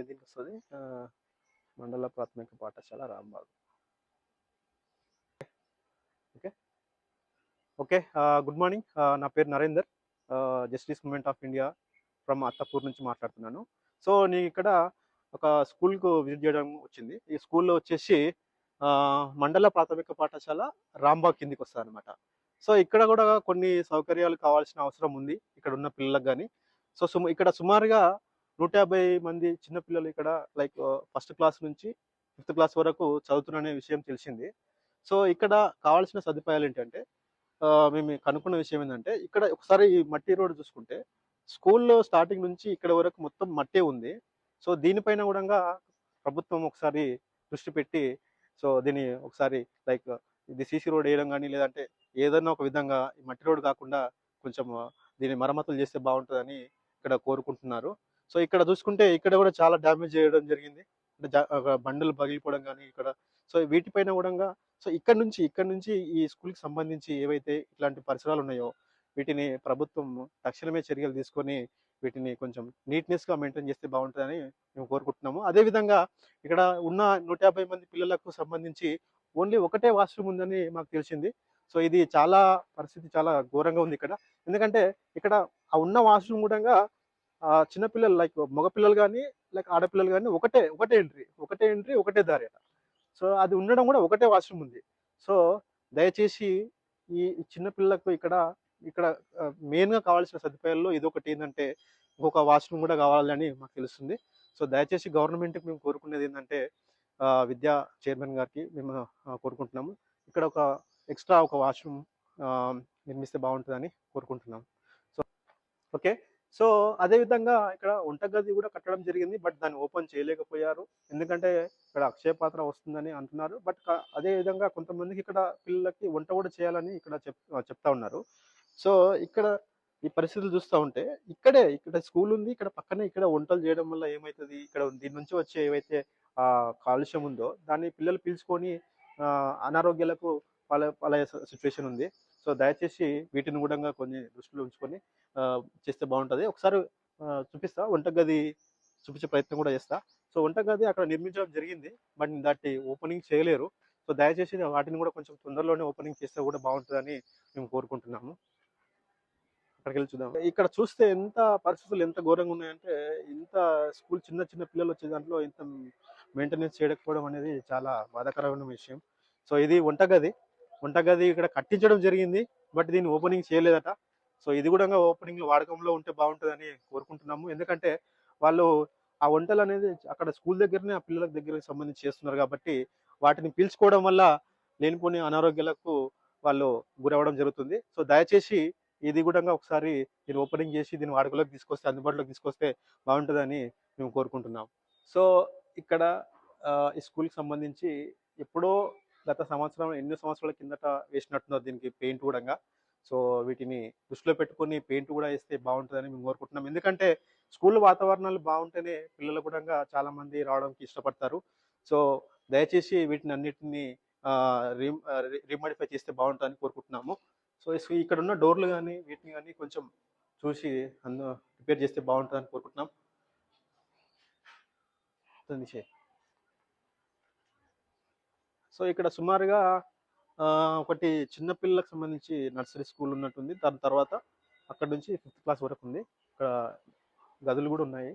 ఇదే దీనికి వస్తుంది మండల ప్రాథమిక పాఠశాల Rambagh. Okay. Okay good morning. నా పేరు Narender. Justice moment of India from Attapur నుంచి మాట్లాడుతున్నాను. సో నేను ఇక్కడ ఒక స్కూల్కు విజిట్ చేయడం వచ్చింది. ఈ స్కూల్లో వచ్చేసి మండల ప్రాథమిక పాఠశాల రాంబాగ్ కిందికి వస్తుంది అనమాట సో ఇక్కడ కూడా కొన్ని సౌకర్యాలు కావాల్సిన అవసరం ఉంది. ఇక్కడ ఉన్న పిల్లలకు కానీ సో సుమ ఇక్కడ సుమారుగా నూట యాభై మంది చిన్నపిల్లలు ఇక్కడ లైక్ ఫస్ట్ క్లాస్ నుంచి ఫిఫ్త్ క్లాస్ వరకు చదువుతున్న విషయం తెలిసింది. సో ఇక్కడ కావాల్సిన సదుపాయాలు ఏంటంటే మేము కనుక్కున్న విషయం ఏంటంటే ఇక్కడ ఒకసారి ఈ మట్టి రోడ్ చూసుకుంటే స్కూల్లో స్టార్టింగ్ నుంచి ఇక్కడ వరకు మొత్తం మట్టే ఉంది. సో దీనిపైన కూడా ప్రభుత్వం ఒకసారి దృష్టి పెట్టి సో దీన్ని ఒకసారి లైక్ ఇది సీసీ రోడ్ వేయడం కానీ లేదంటే ఏదైనా ఒక విధంగా ఈ మట్టి రోడ్ కాకుండా కొంచెం దీన్ని మరమ్మతులు చేస్తే బాగుంటుందని ఇక్కడ కోరుకుంటున్నారు. సో ఇక్కడ చూసుకుంటే ఇక్కడ కూడా చాలా డ్యామేజ్ చేయడం జరిగింది. అంటే జా- బండలు పగిలిపోవడం కానీ ఇక్కడ. సో వీటిపైన కూడా సో ఇక్కడ నుంచి ఇక్కడ నుంచి ఈ స్కూల్కి సంబంధించి ఏవైతే ఇట్లాంటి పరిసరాలు ఉన్నాయో వీటిని ప్రభుత్వం తక్షణమే చర్యలు తీసుకొని వీటిని కొంచెం నీట్నెస్గా మెయింటైన్ చేస్తే బాగుంటుందని మేము కోరుకుంటున్నాము. అదేవిధంగా ఇక్కడ ఉన్న నూట యాభై మంది పిల్లలకు సంబంధించి ఓన్లీ ఒకటే వాష్రూమ్ ఉందని మాకు తెలిసింది. సో ఇది చాలా పరిస్థితి చాలా ఘోరంగా ఉంది ఇక్కడ. ఎందుకంటే ఇక్కడ ఆ ఉన్న వాష్రూమ్ కూడా చిన్నపిల్లలు లైక్ మగపిల్లలు కానీ లైక్ ఆడపిల్లలు కానీ ఒకటే ఒకటే ఎంట్రీ ఒకటే ఎంట్రీ ఒకటే దారి సో అది ఉండడం కూడా ఒకటే వాష్రూమ్ ఉంది. సో దయచేసి ఈ చిన్నపిల్లలకు ఇక్కడ ఇక్కడ మెయిన్గా కావాల్సిన సదుపాయాల్లో ఇది ఒకటి ఏంటంటే ఇంకొక వాష్రూమ్ కూడా కావాలని మాకు తెలుస్తుంది. సో దయచేసి గవర్నమెంట్కి మేము కోరుకునేది ఏంటంటే విద్యా చైర్మన్ గారికి మేము కోరుకుంటున్నాము. ఇక్కడ ఒక ఎక్స్ట్రా ఒక వాష్రూమ్ నిర్మిస్తే బాగుంటుందని కోరుకుంటున్నాం సో ఓకే? సో అదేవిధంగా ఇక్కడ వంటగది కూడా కట్టడం జరిగింది. బట్ దాన్ని ఓపెన్ చేయలేకపోయారు. ఎందుకంటే ఇక్కడ అక్షయ పాత్ర వస్తుందని అంటున్నారు. బట్ అదేవిధంగా అదే విధంగా కొంతమందికి ఇక్కడ పిల్లలకి వంట కూడా చేయాలని ఇక్కడ చెప్తా ఉన్నారు. సో ఇక్కడ ఈ పరిస్థితులు చూస్తూ ఉంటే ఇక్కడే ఇక్కడ స్కూల్ ఉంది. ఇక్కడ పక్కనే ఇక్కడ వంటలు చేయడం వల్ల ఏమవుతుంది ఇక్కడ దీని నుంచి వచ్చే ఏవైతే కాలుష్యం ఉందో దాన్ని పిల్లలు పీల్చుకొని అనారోగ్యాలకు వాళ్ళ వాళ్ళ సిచ్యువేషన్ ఉంది. సో దయచేసి వీటిని కూడా కొన్ని దృష్టిలో ఉంచుకొని చేస్తే బాగుంటుంది. ఒకసారి ఆ, చూపిస్తా. వంటగది చూపించే ప్రయత్నం కూడా చేస్తా. సో వంటగది అక్కడ నిర్మించడం జరిగింది. బట్ దాటి ఓపెనింగ్ చేయలేరు. సో దయచేసి వాటిని కూడా కొంచెం తొందరలోనే ఓపెనింగ్ చేస్తే కూడా బాగుంటుందని మేము కోరుకుంటున్నాము. అక్కడికి వెళ్ళి చూద్దాం. ఇక్కడ చూస్తే ఎంత పరిస్థితులు ఎంత ఘోరంగా ఉన్నాయంటే ఇంత స్కూల్ చిన్న చిన్న పిల్లలు వచ్చే దాంట్లో ఇంత మెయింటెనెన్స్ చేయకపోవడం అనేది చాలా బాధాకరమైన విషయం. సో ఇది వంటగది. వంటగది ఇక్కడ కట్టించడం జరిగింది బట్ దీన్ని ఓపెనింగ్ చేయలేదట. సో ఇది కూడా ఓపెనింగ్ వాడకంలో ఉంటే బాగుంటుందని కోరుకుంటున్నాము. ఎందుకంటే వాళ్ళు ఆ వంటలు అనేది అక్కడ స్కూల్ దగ్గరనే ఆ పిల్లల దగ్గరికి సంబంధించి చేస్తున్నారు కాబట్టి వాటిని పీల్చుకోవడం వల్ల లేనిపోని అనారోగ్యాలకు వాళ్ళు గురవ్వడం జరుగుతుంది. సో దయచేసి ఇది కూడా ఒకసారి దీన్ని ఓపెనింగ్ చేసి దీన్ని వాడుకలోకి తీసుకొస్తే అందుబాటులోకి తీసుకొస్తే బాగుంటుందని మేము కోరుకుంటున్నాం. సో ఇక్కడ ఈ స్కూల్కి సంబంధించి ఎప్పుడో గత సంవత్సరం ఎన్నో సంవత్సరాల కిందట వేసినట్టున్నారు దీనికి పెయింట్ కూడా సో వీటిని దృష్టిలో పెట్టుకొని పెయింట్ కూడా వేస్తే బాగుంటుందని మేము కోరుకుంటున్నాం. ఎందుకంటే స్కూల్ వాతావరణాలు బాగుంటేనే పిల్లలు కూడా చాలా మంది రావడానికి ఇష్టపడతారు. సో దయచేసి వీటిని అన్నిటినీ రీమోడిఫై చేస్తే బాగుంటుందని కోరుకుంటున్నాము. సో ఇక్కడ ఉన్న డోర్లు కానీ వీటిని కానీ కొంచెం చూసి అందు రిపేర్ చేస్తే బాగుంటుందని కోరుకుంటున్నాం. సో ఇక్కడ సుమారుగా ఒకటి చిన్నపిల్లలకు సంబంధించి నర్సరీ స్కూల్ ఉన్నట్టుంది. దాని తర్వాత అక్కడ నుంచి ఫిఫ్త్ క్లాస్ వరకు ఉంది. ఇక్కడ గదులు కూడా ఉన్నాయి.